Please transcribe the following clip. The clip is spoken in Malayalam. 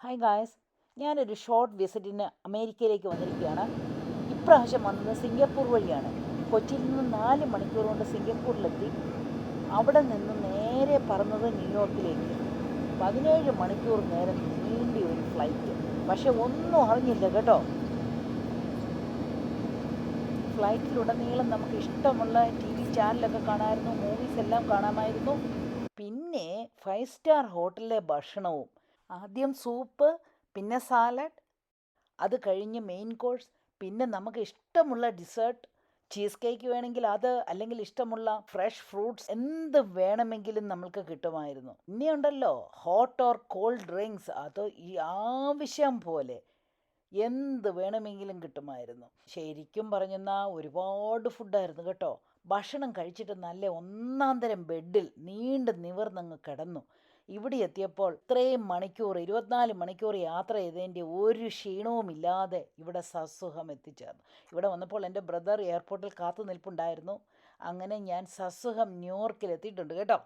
ഹായ് ഗായ്സ് ഞാനൊരു ഷോർട്ട് വിസിറ്റിന് അമേരിക്കയിലേക്ക് വന്നിരിക്കുകയാണ്. ഇപ്രാവശ്യം വന്നത് സിംഗപ്പൂർ വഴിയാണ്. കൊച്ചിയിൽ നിന്ന് നാല് മണിക്കൂർ കൊണ്ട് സിംഗപ്പൂരിലെത്തി. അവിടെ നിന്ന് നേരെ പറന്നത് ന്യൂയോർക്കിലേക്ക്. പതിനേഴ് മണിക്കൂർ നേരം നീണ്ടി ഒരു ഫ്ലൈറ്റ് പക്ഷെ ഒന്നും അറിഞ്ഞില്ല കേട്ടോ. ഫ്ലൈറ്റിലുടനീളം നമുക്ക് ഇഷ്ടമുള്ള ടി വി ചാനലൊക്കെ കാണാമായിരുന്നു മൂവീസ് എല്ലാം കാണാമായിരുന്നു. പിന്നെ ഫൈവ് സ്റ്റാർ ഹോട്ടലിലെ ഭക്ഷണവും ആദ്യം സൂപ്പ് പിന്നെ സാലഡ് അത് കഴിഞ്ഞ് മെയിൻ കോഴ്സ് പിന്നെ നമുക്ക് ഇഷ്ടമുള്ള ഡിസേർട്ട് ചീസ് കേക്ക് വേണമെങ്കിൽ അത് അല്ലെങ്കിൽ ഇഷ്ടമുള്ള ഫ്രഷ് ഫ്രൂട്ട്സ് എന്ത് വേണമെങ്കിലും നമ്മൾക്ക് കിട്ടുമായിരുന്നു. ഇനിയുണ്ടല്ലോ ഹോട്ട് ഓർ കോൾഡ് ഡ്രിങ്ക്സ് അത് ഈ ആവശ്യം പോലെ എന്ത് വേണമെങ്കിലും കിട്ടുമായിരുന്നു. ശരിക്കും പറഞ്ഞെന്നാൽ ഒരുപാട് ഫുഡായിരുന്നു കേട്ടോ. ഭക്ഷണം കഴിച്ചിട്ട് നല്ല ഒന്നാം തരം ബെഡിൽ നീണ്ട് നിവർന്നങ്ങ് കിടന്നു. ഇവിടെ എത്തിയപ്പോൾ ഇത്രയും മണിക്കൂർ ഇരുപത്തിനാല് മണിക്കൂർ യാത്ര ചെയ്തതിന്റെ ഒരു ക്ഷീണവും ഇല്ലാതെ ഇവിടെ സസുഖം എത്തിച്ചേർന്നു. ഇവിടെ വന്നപ്പോൾ എന്റെ ബ്രദർ എയർപോർട്ടിൽ കാത്തു നിൽപ്പുണ്ടായിരുന്നു. അങ്ങനെ ഞാൻ സസുഖം ന്യൂയോർക്കിൽ എത്തിയിട്ടുണ്ട് കേട്ടോ.